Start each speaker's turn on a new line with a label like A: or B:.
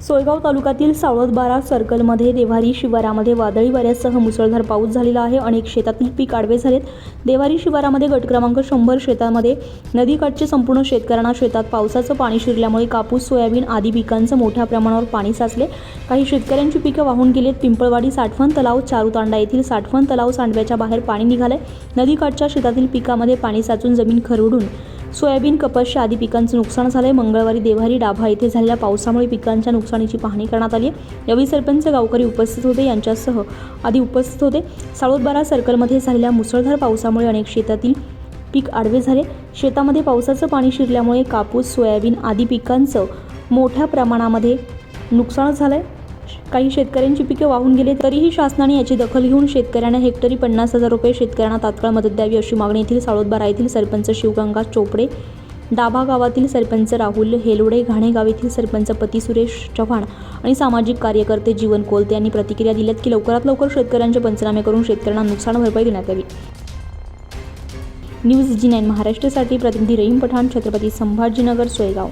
A: सोयगाव तालुक्यातील सावळदबारा सर्कलमध्ये देवारी शिवारामध्ये वादळी वाऱ्यासह मुसळधार पाऊस झालेला आहे. अनेक शेतातील पीक आडवे झालेत. देवारी शिवारामध्ये गट क्रमांक शंभर शेतामध्ये नदीकाठचे संपूर्ण शेतकऱ्यांना शेतात पावसाचं पाणी शिरल्यामुळे कापूस सोयाबीन आदी पिकांचं मोठ्या प्रमाणावर पाणी साचले. काही शेतकऱ्यांची पिकं वाहून गेलेत. पिंपळवाडी साठवण तलाव चारूतांडा येथील साठवण तलाव सांडव्याच्या बाहेर पाणी निघालंय. नदीकाठच्या शेतातील पिकामध्ये पाणी साचून जमीन खरवडून सोयाबीन कपाशी आदी पिकांचं नुकसान झालंय. मंगळवारी देवारी डाभा येथे झालेल्या पावसामुळे पिकांच्या नुकसानीची पाहणी करण्यात आली यावेळी सरपंच गावकरी उपस्थित होते. यांच्यासह आधी उपस्थित होते. साळोदबारा सर्कलमध्ये झालेल्या मुसळधार पावसामुळे अनेक शेतातील पीक आडवे झाले. शेतामध्ये पावसाचं पाणी शिरल्यामुळे कापूस सोयाबीन आदी पिकांचं मोठ्या प्रमाणामध्ये नुकसान आहे काही शेतकऱ्यांची पिके वाहून गेले तरीही शासनाने याची दखल घेऊन शेतकऱ्यांना हेक्टरी पन्नास हजार रुपये शेतकऱ्यांना तात्काळ मदत द्यावी अशी मागणी येथील साळोदबारा येथील सरपंच शिवगंगा चोपडे डाभा गावातील सरपंच राहुल हेलोडे घाणेगाव येथील सरपंच पती सुरेश चव्हाण आणि सामाजिक कार्यकर्ते जीवन कोलते यांनी प्रतिक्रिया दिल्यात की लवकरात लवकर शेतकऱ्यांचे पंचनामे करून शेतकऱ्यांना नुकसान भरपाई देण्यात यावी. न्यूज जी नाईन महाराष्ट्रासाठी प्रतिनिधी रहीम पठाण छत्रपती संभाजीनगर सोयगाव.